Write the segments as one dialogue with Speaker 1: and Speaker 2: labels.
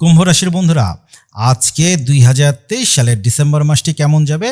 Speaker 1: কুম্ভ রাশির বন্ধুরা, আজকে দুই হাজার তেইশ সালের ডিসেম্বর মাসটি কেমন যাবে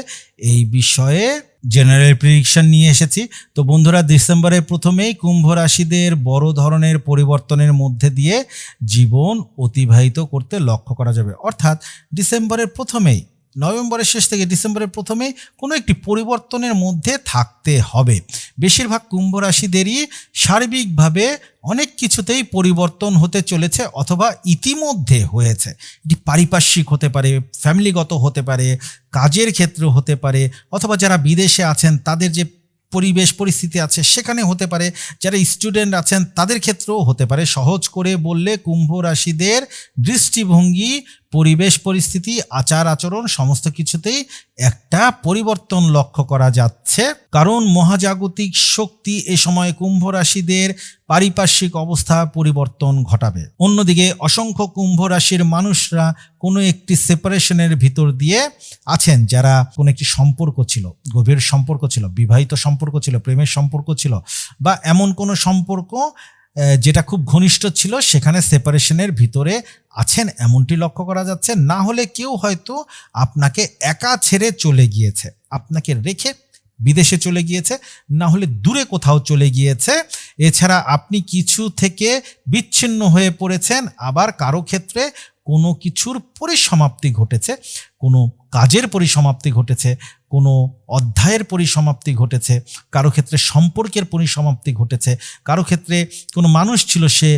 Speaker 1: এই বিষয়ে জেনারেল প্রিডিকশন নিয়ে এসেছি। তো বন্ধুরা, ডিসেম্বরের প্রথমেই কুম্ভ রাশিদের বড় ধরনের পরিবর্তনের মধ্যে দিয়ে জীবন অতিবাহিত করতে লক্ষ্য করা যাবে। অর্থাৎ ডিসেম্বরের প্রথমেই নভেম্বরের শেষ থেকে ডিসেম্বরের প্রথমেই কোনো একটি পরিবর্তনের মধ্যে থাকতে হবে। বেশিরভাগ কুম্ভ রাশিদেরই সার্বিকভাবে অনেক কিছুতেই পরিবর্তন হতে চলেছে অথবা ইতিমধ্যে হয়েছে। এটি পারিপার্শ্বিক হতে পারে, ফ্যামিলিগত হতে পারে, কাজের ক্ষেত্রে হতে পারে অথবা যারা বিদেশে আছেন তাদের যে পরিবেশ, পরিস্থিতি আছে সেখানে হতে পারে। যারা স্টুডেন্ট আছেন তাদের ক্ষেত্রেও হতে পারে। সহজ করে বললে কুম্ভ রাশিদের দৃষ্টিভঙ্গি পরিবেশ, পরিস্থিতি, আচার, আচরণ, সমস্ত কিছুতেই একটা পরিবর্তন লক্ষ্য করা যাচ্ছে। কারণ মহাজাগতিক শক্তি এ সময় কুম্ভ রাশিদের পারিপার্শ্বিক অবস্থা পরিবর্তন ঘটাবে। অন্যদিকে অসংখ্য কুম্ভ রাশির মানুষরা কোনো একটি সেপারেশনের ভিতর দিয়ে আছেন যারা কোনো একটি সম্পর্ক ছিল, গভীর সম্পর্ক ছিল, বিবাহিত সম্পর্ক ছিল, প্রেমের সম্পর্ক ছিল বা এমন কোনো সম্পর্ক যেটা খুব ঘনিষ্ঠ ছিল, সেখানে সেপারেশনের ভিতরে আছেন এমনটি লক্ষ্য করা যাচ্ছে। না হলে কেউ হয়তো আপনাকে একা ছেড়ে চলে গিয়েছে, আপনাকে রেখে বিদেশে চলে গিয়েছে, না হলে দূরে কোথাও চলে গিয়েছে। এছাড়া আপনি কিছু থেকে বিচ্ছিন্ন হয়ে পড়েছেন, আবার কারও ক্ষেত্রে কোনো কিছুর পরিসমাপ্তি ঘটেছে, কোনো কাজের পরিসমাপ্তি ঘটেছে, কোনো অধ্যায়ের পরিসমাপ্তি ঘটেছে, কারও ক্ষেত্রে সম্পর্কের পরিসমাপ্তি ঘটেছে, কারও ক্ষেত্রে কোনো মানুষ ছিল সে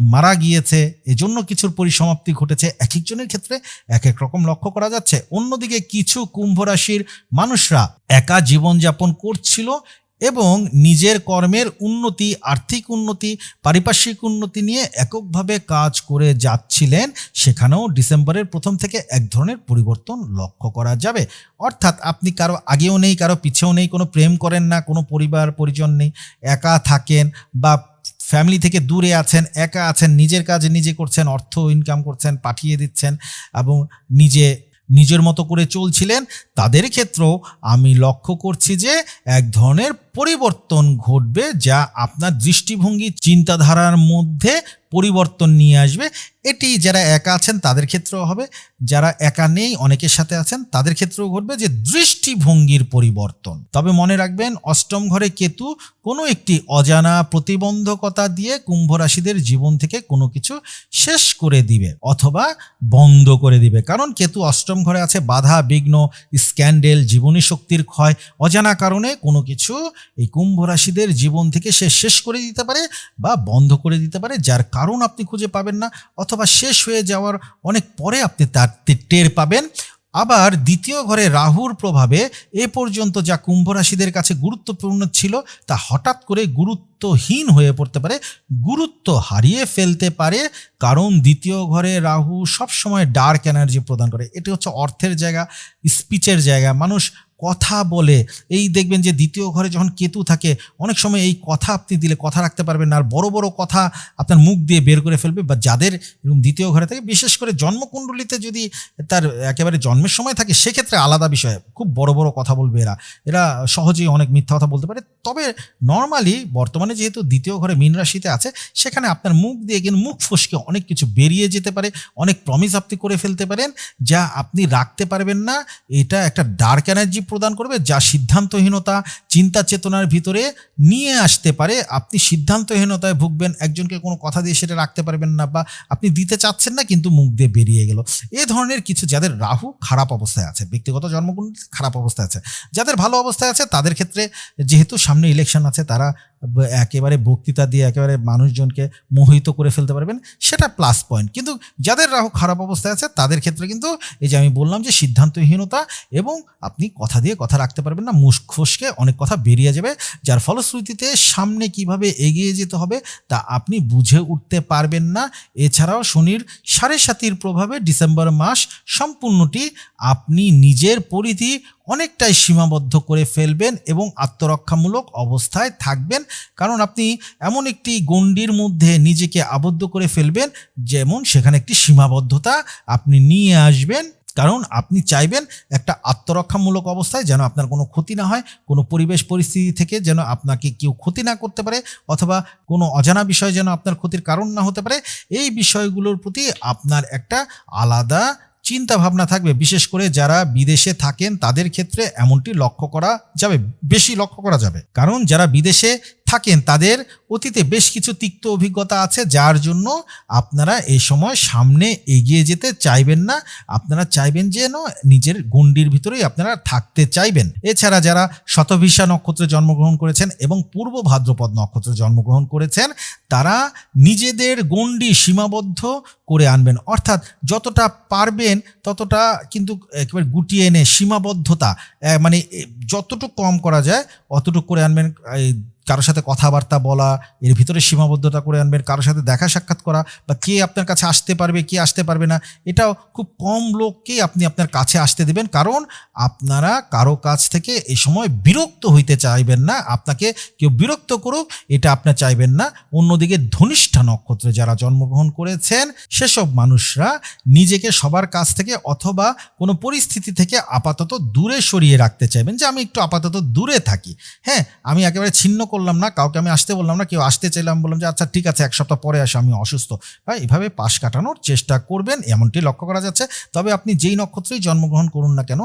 Speaker 1: মারা গিয়েছে, এজন্য কিছুর পরিসমাপ্তি ঘটেছে এক একজনের ক্ষেত্রে এক এক রকম লক্ষ্য করা যাচ্ছে। অন্যদিকে কিছু কুম্ভ রাশির মানুষরা একা জীবনযাপন করছিল এবং নিজের কর্মের উন্নতি, আর্থিক উন্নতি, পারিপার্শ্বিক উন্নতি নিয়ে এককভাবে কাজ করে যাচ্ছিলেন, সেখানেও ডিসেম্বরের প্রথম থেকে এক ধরনের পরিবর্তন লক্ষ্য করা যাবে। অর্থাৎ আপনি কারও আগেও নেই, কারও পিছেও নেই, কোনো প্রেম করেন না, কোনো পরিবার, পরিজন নেই, একা থাকেন বা ফ্যামিলি থেকে দূরে আছেন, একা আছেন, নিজের কাজ নিজে করছেন, অর্থ ইনকাম করছেন, পাঠিয়ে দিচ্ছেন এবং নিজে, নিজের মতো করে চলছিলেন, তাদের ক্ষেত্রেও আমি লক্ষ্য করছি যে এক ধরনের পরিবর্তন ঘটবে যা আপনার দৃষ্টিভঙ্গি, চিন্তাধারার মধ্যে পরিবর্তন নিয়ে আসবে। এটি যারা একা আছেন তাদের ক্ষেত্রেও হবে, যারা একা নেই অনেকের সাথে আছেন তাদের ক্ষেত্রেও ঘটবে যে দৃষ্টিভঙ্গির পরিবর্তন। তবে মনে রাখবেন, অষ্টম ঘরে কেতু কোনো একটি অজানা প্রতিবন্ধকতা দিয়ে কুম্ভ রাশিদের জীবন থেকে কোনো কিছু শেষ করে দিবে অথবা বন্ধ করে দিবে। কারণ কেতু অষ্টম ঘরে আছে বাধা, বিঘ্ন, স্ক্যান্ডেল, জীবনী শক্তির ক্ষয়, অজানা কারণে কোনো কিছু এই কুম্ভ রাশিদের জীবন থেকে সে শেষ করে দিতে পারে বা বন্ধ করে দিতে পারে, যার কারণ আপনি খুঁজে পাবেন না, অথবা শেষ হয়ে যাওয়ার অনেক পরে আপনি তার টের পাবেন। আবার দ্বিতীয় ঘরে রাহুর প্রভাবে এ পর্যন্ত যা কুম্ভ রাশিদের কাছে গুরুত্বপূর্ণ ছিল, তা হঠাৎ করে গুরুত্বহীন হয়ে পড়তে পারে, গুরুত্ব হারিয়ে ফেলতে পারে, কারণ দ্বিতীয় ঘরে রাহু সবসময় ডার্ক এনার্জি প্রদান করে। এটি হচ্ছে অর্থের জায়গা স্পিচের জায়গা। মানুষ কথা বলে। এই দেখবেন যে দ্বিতীয় ঘরে যখন কেতু থাকে, অনেক সময় এই কথা আপনি দিলে কথা রাখতে পারবেন আর বড় বড় কথা আপনার মুখ দিয়ে বের করে ফেলবে বা যাদের এরকম দ্বিতীয় ঘরে থাকে, বিশেষ করে জন্মকুণ্ডলিতে যদি তার একেবারে জন্মের সময় থাকে, সেক্ষেত্রে আলাদা বিষয়। খুব বড় বড় কথা বলবে এরা। এরা সহজেই অনেক মিথ্যা কথা বলতে পারে। তবে নর্মালি বর্তমানে যেহেতু দ্বিতীয় ঘরে মীন রাশিতে আছে, সেখানে আপনার মুখ দিয়ে কিন্তু মুখ ফসকে অনেক কিছু বেরিয়ে যেতে পারে, অনেক প্রমিস আপনি করে ফেলতে পারেন, যা আপনি রাখতে পারবেন না। এটা একটা ডার্ক এনার্জি প্রদান করবে, যা সিদ্ধান্তহীনতা, চিন্তা চেতনার ভিতরে নিয়ে আসতে পারে। আপনি সিদ্ধান্তহীনতায় ভুগবেন, একজনকে কোনো কথা দিয়ে সেটা রাখতে পারবেন না বা আপনি দিতে চাচ্ছেন না, কিন্তু মুখ দিয়ে বেরিয়ে গেল। এ ধরনের কিছু যাদের রাহু খারাপ অবস্থায় আছে, ব্যক্তিগত জন্মকুণ্ডলী খারাপ অবস্থায় আছে, যাদের ভালো অবস্থায় আছে, তাদের ক্ষেত্রে যেহেতু সামনে ইলেকশন আছে, তারা একেবারে বক্তৃতা দিয়ে একেবারে মানুষজনকে মোহিত করে ফেলতে পারবেন, সেটা প্লাস পয়েন্ট কিন্তু যাদের রাহু খারাপ অবস্থায় আছে, তাদের ক্ষেত্রে কিন্তু এই যে আমি বললাম যে সিদ্ধান্তহীনতা এবং আপনি কথা দিয়ে কথা রাখতে পারবেন না, মুখ অনেক কথা বেরিয়ে যাবে। যার ফলশ্রুতিতে সামনে কীভাবে এগিয়ে যেতে হবে, তা আপনি বুঝে উঠতে পারবেন না। এছাড়াও শনির সাড়ে সাতির প্রভাবে ডিসেম্বর মাস সম্পূর্ণটি আপনি নিজের পরিধি অনেকটাই সীমাবদ্ধ করে ফেলবেন এবং আত্মরক্ষামূলক অবস্থায় থাকবেন। কারণ আপনি এমন একটি গণ্ডির মধ্যে নিজেকে আবদ্ধ করে ফেলবেন, যেমন সেখানে একটি সীমাবদ্ধতা আপনি নিয়ে আসবেন। কারণ আপনি চাইবেন একটা আত্মরক্ষামূলক অবস্থায় যেন আপনার কোনো ক্ষতি না হয়, কোনো পরিবেশ পরিস্থিতি থেকে যেন আপনাকে কেউ ক্ষতি না করতে পারে, অথবা কোনো অজানা বিষয় যেন আপনার ক্ষতির কারণ না হতে পারে। এই বিষয়গুলোর প্রতি আপনার একটা আলাদা চিন্তা ভাবনা থাকবে। বিশেষ করে যারা বিদেশে থাকেন, তাদের ক্ষেত্রে এমনটি লক্ষ্য করা যাবে, বেশি লক্ষ্য করা যাবে। কারণ যারা বিদেশে থাকেন, তাদের অতীতে বেশ কিছু তিক্ত অভিজ্ঞতা আছে, যার জন্য আপনারা এই সময় সামনে এগিয়ে যেতে চাইবেন না। আপনারা চাইবেন যেন নিজের গণ্ডির ভিতরেই আপনারা থাকতে চাইবেন। এছাড়া যারা শতভিসা নক্ষত্রে জন্মগ্রহণ করেছেন এবং পূর্ব ভাদ্রপদ নক্ষত্রে জন্মগ্রহণ করেছেন, তারা নিজেদের গণ্ডি সীমাবদ্ধ করে আনবেন। অর্থাৎ যতটা পারবেন, ততটা কিন্তু একেবারে গুটিয়ে এনে সীমাবদ্ধতা মানে যতটুকু কম করা যায়, অতটুকু করে আনবেন। কারোর সাথে কথাবার্তা বলা এর ভিতরে সীমাবদ্ধতা করে আনবেন কারোর সাথে দেখা সাক্ষাৎ করা বা কে আপনার কাছে আসতে পারবে, কে আসতে পারবে না, এটাও খুব কম লোককেই আপনি আপনার কাছে আসতে দেবেন। কারণ আপনারা কারও কাছ থেকে এ সময় বিরক্ত হইতে চাইবেন না। আপনাকে কেউ বিরক্ত করুক, এটা আপনার চাইবেন না। অন্যদিকে ধনিষ্ঠা নক্ষত্রে যারা জন্মগ্রহণ করেছেন, সেসব মানুষরা নিজেকে সবার কাছ থেকে অথবা কোনো পরিস্থিতি থেকে আপাতত দূরে সরিয়ে রাখতে চাইবেন। যে আমি একটু আপাতত দূরে থাকি। হ্যাঁ আমি একেবারে ছিন্ন করলাম না, কাউকে আমি আসতে বললাম না কেউ আসতে চাইলাম বললাম যে আচ্ছা ঠিক আছে, এক সপ্তাহ পরে আসে, আমি অসুস্থ। বা এভাবে পাশ কাটানোর চেষ্টা করবেন, এমনটি লক্ষ্য করা যাচ্ছে। তবে আপনি যেই নক্ষত্রেই জন্মগ্রহণ করুন না কেন,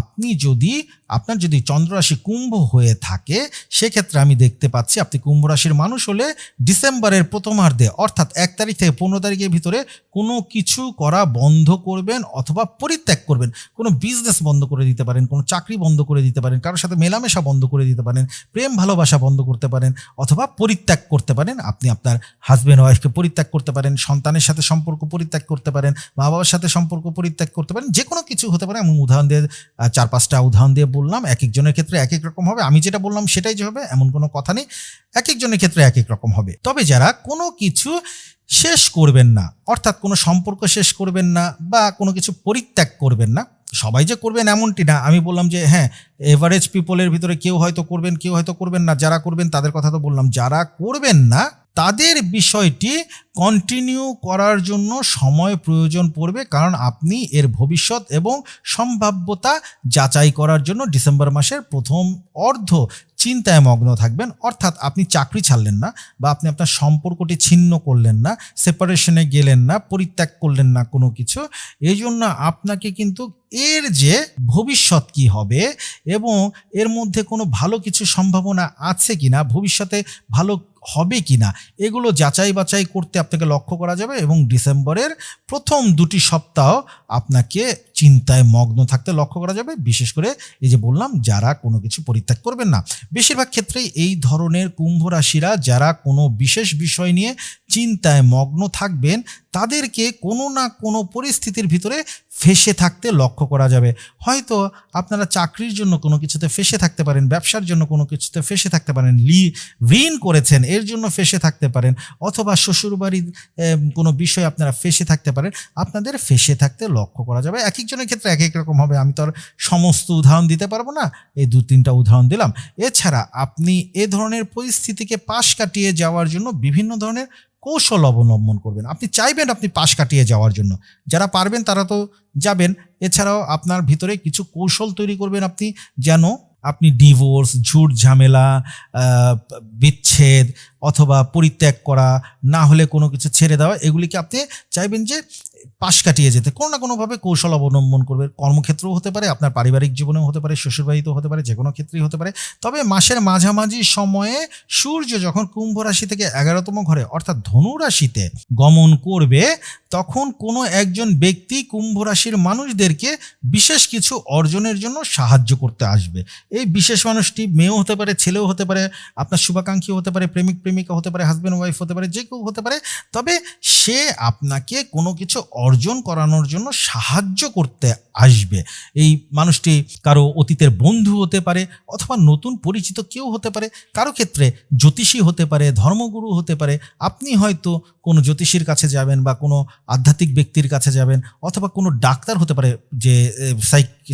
Speaker 1: আপনি যদি, আপনার যদি চন্দ্ররাশি কুম্ভ হয়ে থাকে, সেক্ষেত্রে আমি দেখতে পাচ্ছি আপনি কুম্ভ রাশির মানুষ হলে ডিসেম্বরের প্রথমার্ধে, অর্থাৎ এক তারিখ থেকে পনেরো তারিখের ভিতরে কোনো কিছু করা বন্ধ করবেন অথবা পরিত্যাগ করবেন। কোনো বিজনেস বন্ধ করে দিতে পারেন, কোনো চাকরি বন্ধ করে দিতে পারেন, কারোর সাথে মেলামেশা বন্ধ করে দিতে পারেন, প্রেম ভালোবাসা বন্ধ করতে পারেন, অথবা পরিত্যাগ করতে পারেন। আপনি আপনার হাজব্যান্ড ওয়াইফকে পরিত্যাগ করতে পারেন, সন্তানের সাথে সম্পর্ক পরিত্যাগ করতে পারেন মা বাবার সাথে সম্পর্ক পরিত্যাগ করতে পারেন যে কোনো কিছু হতে পারে। আমি উদাহরণ দিয়ে চার পাঁচটা উদাহরণ দিয়ে বললাম, এক একজনের ক্ষেত্রে এক এক রকম হবে। আমি যেটা বললাম সেটাই যে হবে, এমন কোনো কথা নেই। এক একজনের ক্ষেত্রে এক এক রকম হবে। তবে যারা কোনো কিছু শেষ করবেন না, অর্থাৎ কোনো সম্পর্ক শেষ করবেন না বা কোনো কিছু পরিত্যাগ করবেন না সবাই যে করবেন এমনটি না। আমি বললাম যে হ্যাঁ এভারেজ পিপলের ভিতরে কেউ হয়তো করবেন, কেউ হয়তো করবেন না। যারা করবেন তাদের কথা তো বললাম। যারা করবেন না তাদের বিষয়টি কন্টিনিউ করার জন্য সময় প্রয়োজন পড়বে, কারণ আপনি এর ভবিষ্যৎ এবং সম্ভাব্যতা যাচাই করার জন্য ডিসেম্বর মাসের প্রথম অর্ধ চিন্তায় মগ্ন থাকবেন। অর্থাৎ আপনি চাকরি ছাড়লেন না বা আপনি আপনার সম্পর্কটি ছিন্ন করলেন না সেপারেশনে গেলেন না, পরিত্যাগ করলেন না কোনো কিছু। এই জন্য আপনাকে কিন্তু এর যে ভবিষ্যৎ কি হবে এবং এর মধ্যে কোনো ভালো কিছু সম্ভাবনা আছে কিনা, ভবিষ্যতে ভালো হবে কি না এগুলো যাচাই বাছাই করতে আপনাকে লক্ষ্য করা যাবে এবং ডিসেম্বরের প্রথম দুটি সপ্তাহ আপনাকে চিন্তায় মগ্ন থাকতে লক্ষ্য করা যাবে। বিশেষ করে এই যে বললাম, যারা কোনো কিছু পরিত্যাগ করবেন না। বেশিরভাগ ক্ষেত্রেই এই ধরনের কুম্ভ রাশিরা যারা কোনো বিশেষ বিষয় নিয়ে চিন্তায় মগ্ন থাকবেন, তাদেরকে কোনো না কোনো পরিস্থিতির ভিতরে ফেসে থাকতে লক্ষ্য করা যাবে। হয়তো আপনারা চাকরির জন্য কোনো কিছুতে ফেসে থাকতে পারেন, ব্যবসার জন্য কোনো কিছুতে ফেসে থাকতে পারেন, লি, ঋণ করেছেন, এর জন্য ফেসে থাকতে পারেন, অথবা শ্বশুরবাড়ির কোনো বিষয়ে আপনারা ফেসে থাকতে পারেন, আপনাদের ফেসে থাকতে লক্ষ্য করা যাবে। এক একজনের ক্ষেত্রে এক এক রকম হবে। আমি তো আর সমস্ত উদাহরণ দিতে পারব না। এই দু তিনটা উদাহরণ দিলাম। এছাড়া আপনি এ ধরনের পরিস্থিতিকে পাশ কাটিয়ে যাওয়ার জন্য বিভিন্ন ধরনের কৌশল অবলম্বন করবেন। আপনি চাইবেন আপনি পাশ কাটিয়ে যাওয়ার জন্য। যারা পারবেন তারা তো যাবেন। এছাড়াও আপনার ভিতরে কিছু কৌশল তৈরি করবেন আপনি যেন আপনি ডিভোর্স, ঝুট ঝামেলা বিচ্ছেদ অথবা পরিত্যাগ করা, না হলে কোনো কিছু ছেড়ে দেওয়া, এগুলিকে আপনি চাইবেন যে পাশ কাটিয়ে যেতে। কোনো না কোনোভাবে কৌশল অবলম্বন করবে। কর্মক্ষেত্রেও হতে পারে, আপনার পারিবারিক জীবনেও হতে পারে, শ্বশুরবাড়িতেও হতে পারে যে কোনো ক্ষেত্রেই হতে পারে। তবে মাসের মাঝামাঝি সময়ে সূর্য যখন কুম্ভ রাশি থেকে এগারোতম ঘরে, অর্থাৎ ধনু রাশিতে গমন করবে, তখন কোনো একজন ব্যক্তি কুম্ভ রাশির মানুষদেরকে বিশেষ কিছু অর্জনের জন্য সাহায্য করতে আসবে। এই বিশেষ মানুষটি মেয়েও হতে পারে, ছেলেও হতে পারে, আপনার শুভাকাঙ্ক্ষী হতে পারে, প্রেমিক, প্রেমিকা হতে পারে হাজব্যান্ড ওয়াইফ হতে পারে, যে কেউ হতে পারে। তবে সে আপনাকে কোনো কিছু অর্জন করানোর জন্য সাহায্য করতে আসবে। এই মানুষটি কারও অতীতের বন্ধু হতে পারে অথবা নতুন পরিচিত কেউ হতে পারে, কারও ক্ষেত্রে জ্যোতিষী হতে পারে, ধর্মগুরু হতে পারে, আপনি হয়তো কোনো জ্যোতিষীর কাছে যাবেন বা কোনো আধ্যাত্মিক ব্যক্তির কাছে যাবেন অথবা কোনো ডাক্তার হতে পারে যে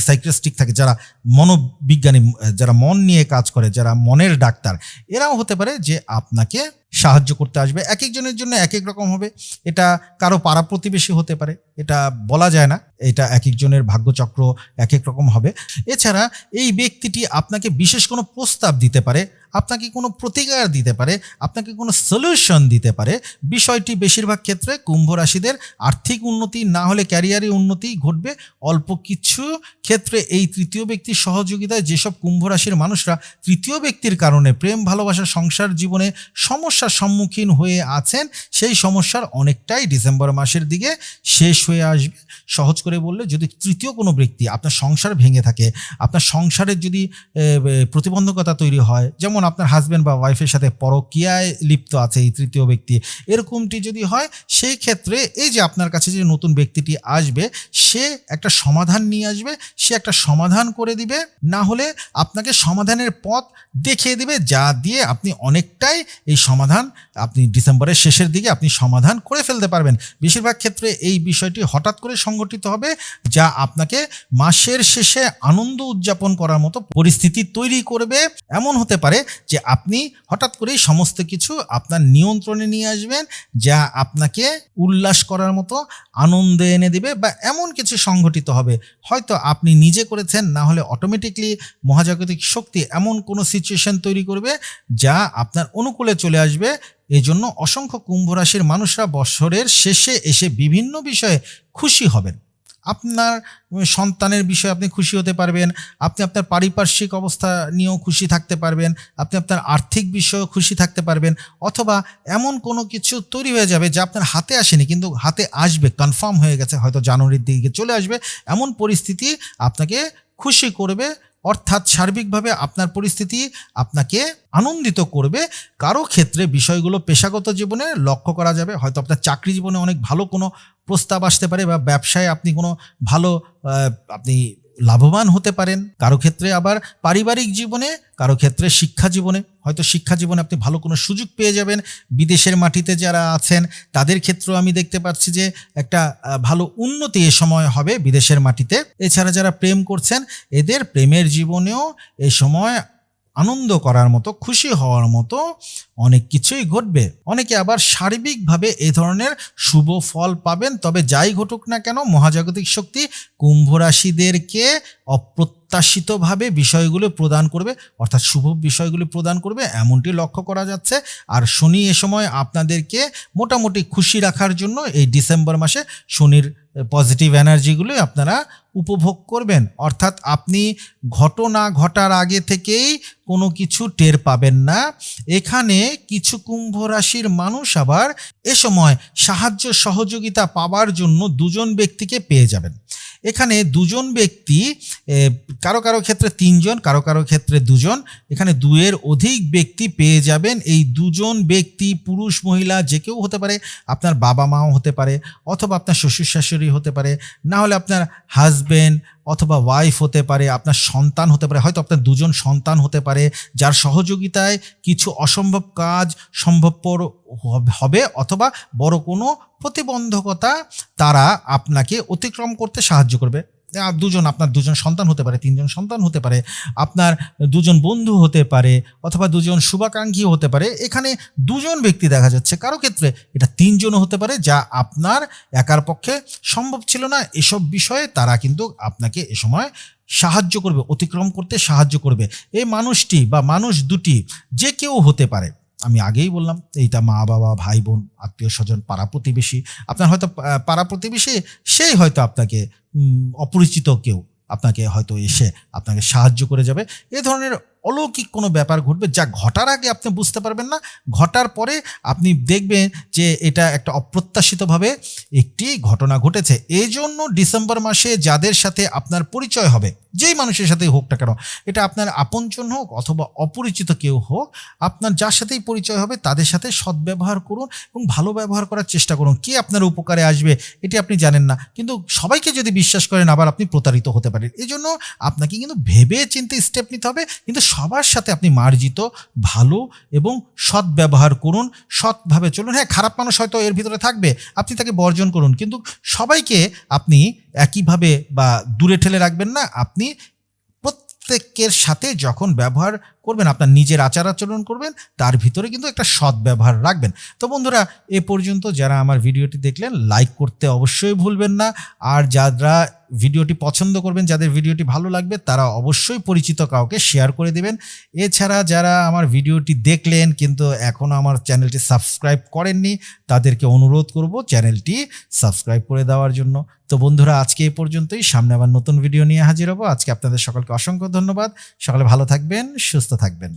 Speaker 1: সাইক্রেস্টিক থাকে, যারা মনোবিজ্ঞানী, যারা মন নিয়ে কাজ করে, যারা মনের ডাক্তার, এরাও হতে পারে যে আপনাকে সাহায্য করতে আসবে। এক একজনের জন্য এক এক রকম হবে। এটা কারও পাড়া প্রতিবেশী হতে পারে। এটা বলা যায় না, এটা এক একজনের ভাগ্যচক্র এক এক রকম হবে। এছাড়া এই ব্যক্তিটি আপনাকে বিশেষ কোনো প্রস্তাব দিতে পারে, আপনাকে কোনো প্রতিকার দিতে পারে, আপনাকে কোনো সলিউশন দিতে পারে। বিষয়টি বেশিরভাগ ক্ষেত্রে কুম্ভ রাশিদের আর্থিক উন্নতি, না হলে ক্যারিয়ারে উন্নতি ঘটবে। অল্প কিছু ক্ষেত্রে এই তৃতীয় ব্যক্তির সহযোগিতায় যেসব কুম্ভ রাশির মানুষরা তৃতীয় ব্যক্তির কারণে প্রেম, ভালোবাসা, সংসার জীবনে সমস্যার সম্মুখীন হয়ে আছেন, সেই সমস্যার অনেকটাই ডিসেম্বর মাসের দিকে শেষ হয়ে আসবে সহজ করে বললে যদি তৃতীয় কোনো ব্যক্তি আপনার সংসার ভেঙে থাকে, আপনার সংসারের যদি প্রতিবন্ধকতা তৈরি হয়, যেমন আপনার হাজব্যান্ড বা ওয়াইফের সাথে পরকীয়ায় লিপ্ত আছে এই তৃতীয় ব্যক্তি, এরকমটি যদি হয়, সেই ক্ষেত্রে এই যে আপনার কাছে যে নতুন ব্যক্তিটি আসবে, সে একটা সমাধান নিয়ে আসবে, সে একটা সমাধান করে দিবে, না হলে আপনাকে সমাধানের পথ দেখিয়ে দিবে, যা দিয়ে আপনি অনেকটাই এই সমাধান আপনি ডিসেম্বরের শেষের দিকে আপনি সমাধান করে ফেলতে পারবেন। বেশিরভাগ ক্ষেত্রে এই বিষয়টি হঠাৎ করে সংগঠিত হবে, যা আপনাকে মাসের শেষে আনন্দ উদযাপন করার মতো পরিস্থিতি তৈরি করবে। এমন হতে পারে যে আপনি হঠাৎ করেই সমস্ত কিছু আপনার নিয়ন্ত্রণে নিয়ে আসবেন, যা আপনাকে উল্লাস করার মতো আনন্দ এনে দেবে বা এমন কিছু সংঘটিত হবে। হয়তো আপনি নিজে করেছেন, না হলে অটোমেটিকলি মহাজাগতিক শক্তি এমন কোনো সিচুয়েশন তৈরি করবে, যা আপনার অনুকূলে চলে আসবে। এই জন্য অসংখ্য কুম্ভ রাশির মানুষরা বছরের শেষে এসে বিভিন্ন বিষয়ে খুশি হবেন। আপনার সন্তানের বিষয়ে আপনি খুশি হতে পারবেন, আপনি আপনার পারিপার্শ্বিক অবস্থা নিয়েও খুশি থাকতে পারবেন, আপনি আপনার আর্থিক বিষয়েও খুশি থাকতে পারবেন, অথবা এমন কোনো কিছু তৈরি হয়ে যাবে যা আপনার হাতে আসেনি, কিন্তু হাতে আসবে কনফার্ম হয়ে গেছে, হয়তো জানুয়ারির দিকে চলে আসবে, এমন পরিস্থিতি আপনাকে খুশি করবে অর্থাৎ সার্বিকভাবে আপনার পরিস্থিতি আপনাকে আনন্দিত করবে। কারও ক্ষেত্রে বিষয়গুলো পেশাগত জীবনে লক্ষ্য করা যাবে। হয়তো আপনার চাকরি জীবনে অনেক ভালো কোনো প্রস্তাব আসতে পারে বা ব্যবসায় আপনি কোনো ভালো আপনি লাভবান হতে পারেন। কারও ক্ষেত্রে আবার পারিবারিক জীবনে, কারও ক্ষেত্রে শিক্ষা জীবনে। হয়তো শিক্ষা জীবনে আপনি ভালো কোনো সুযোগ পেয়ে যাবেন। বিদেশের মাটিতে যারা আছেন, তাদের ক্ষেত্রেও আমি দেখতে পাচ্ছি যে একটা ভালো উন্নতি এ সময় হবে বিদেশের মাটিতে। এছাড়া যারা প্রেম করছেন, এদের প্রেমের জীবনেও এ সময় আনন্দ করার মতো, খুশি হওয়ার মতো অনেক কিছুই ঘটবে। অনেকে আবার সার্বিকভাবে এ ধরনের শুভ ফল পাবেন, তবে যাই ঘটুক না কেন, মহাজাগতিক শক্তি কুম্ভ রাশিদেরকে অপ্রত্যাশিতভাবে বিষয়গুলো প্রদান করবে, অর্থাৎ শুভ বিষয়গুলি প্রদান করবে, এমনটি লক্ষ্য করা যাচ্ছে। আর শনি এ সময় আপনাদেরকে মোটামুটি খুশি রাখার জন্য এই ডিসেম্বর মাসে শনির পজিটিভ এনার্জিগুলি আপনারা উপভোগ করবেন। অর্থাৎ আপনি ঘটনা ঘটার আগে থেকেই কোনো কিছু টের পাবেন না। এখানে কিছু কুম্ভ রাশির মানুষ আবার এ সময় সাহায্য সহযোগিতা পাওয়ার জন্য দুজন ব্যক্তিকে পেয়ে যাবেন। এখানে দুজন ব্যক্তি কারও কারও ক্ষেত্রে তিনজন, কারও কারও ক্ষেত্রে দুজন। এখানে দুয়ের অধিক ব্যক্তি পেয়ে যাবেন। এই দুজন ব্যক্তি পুরুষ, মহিলা, যে কেউ হতে পারে, আপনার বাবা মাও হতে পারে, অথবা আপনার শ্বশুর শাশুড়ি হতে পারে। না হলে আপনার হাজবেন্ড অথবা ওয়াইফ হতে পারে, আপনার সন্তান হতে পারে, হয়তো আপনার দুজন সন্তান হতে পারে, যার সহযোগিতায় কিছু অসম্ভব কাজ সম্ভবপর হবে অথবা বড় কোনো প্রতিবন্ধকতা তারা আপনাকে অতিক্রম করতে সাহায্য করবে। দুজন আপনার দুজন সন্তান হতে পারে, তিনজন সন্তান হতে পারে, আপনার দুজন বন্ধু হতে পারে অথবা দুজন শুভাকাঙ্ক্ষী হতে পারে, এখানে দুজন ব্যক্তি দেখা যাচ্ছে। কারও ক্ষেত্রে এটা তিনজনও হতে পারে যা আপনার একার পক্ষে সম্ভব ছিল না। এসব বিষয়ে তারা কিন্তু আপনাকে এ সময় সাহায্য করবে, অতিক্রম করতে সাহায্য করবে। এই মানুষটি বা মানুষ দুটি যে কেউ হতে পারে। আমি আগেই বললাম, এইটা মা, বাবা, ভাই, বোন, আত্মীয় স্বজন, পাড়া প্রতিবেশী। আপনার হয়তো পাড়া প্রতিবেশী সেই হয়তো আপনাকে অপরিচিত কেউ আপনাকে হয়তো এসে আপনাকে সাহায্য করে যাবে। এ ধরনের অলৌকিক কোনো ব্যাপার ঘটবে যা ঘটার আগে আপনি বুঝতে পারবেন না। ঘটার পরে আপনি দেখবেন যে এটা একটা অপ্রত্যাশিতভাবে একটি ঘটনা ঘটেছে। এই জন্য ডিসেম্বর মাসে যাদের সাথে আপনার পরিচয় হবে, যেই মানুষের সাথেই হোক না কেন, এটা আপনার আপনজন হোক অথবা অপরিচিত কেউ হোক, আপনার যার সাথেই পরিচয় হবে তাদের সাথে সদ্ব্যবহার করুন এবং ভালো ব্যবহার করার চেষ্টা করুন। কে আপনার উপকারে আসবে এটি আপনি জানেন না, কিন্তু সবাইকে যদি বিশ্বাস করেন আবার আপনি প্রতারিত হতে পারেন। এই জন্য আপনাকে কিন্তু ভেবে চিন্তে স্টেপ নিতে হবে, কিন্তু সবার সাথে আপনি মার্জিত, ভালো এবং সৎ ব্যবহার করুন, সৎভাবে চলুন। হ্যাঁ খারাপ মানুষ হয়তো এর ভিতরে থাকবে, আপনি তাকে বর্জন করুন, কিন্তু সবাইকে আপনি একইভাবে বা দূরে ঠেলে রাখবেন না। আপনি প্রত্যেকের সাথে যখন ব্যবহার করবেন, আপনার নিজের আচার আচরণ করবেন, তার ভিতরে কিন্তু একটা সৎ ব্যবহার রাখবেন। তো বন্ধুরা, এ পর্যন্ত যারা আমার ভিডিওটি দেখলেন লাইক করতে অবশ্যই ভুলবেন না। আর যারা ভিডিওটি পছন্দ করবেন, যাদের ভিডিওটি ভালো লাগবে, তারা অবশ্যই পরিচিত কাউকে শেয়ার করে দেবেন। এছাড়া যারা আমার ভিডিওটি দেখলেন, কিন্তু এখনও আমার চ্যানেলটি সাবস্ক্রাইব করেননি, তাদেরকে অনুরোধ করব চ্যানেলটি সাবস্ক্রাইব করে দেওয়ার জন্য। তো বন্ধুরা, আজকে এই পর্যন্তই। সামনে আবার নতুন ভিডিও নিয়ে হাজির হব। আজকে আপনাদের সকলকে অসংখ্য ধন্যবাদ। সকালে ভালো থাকবেন, সুস্থ থাকবেন।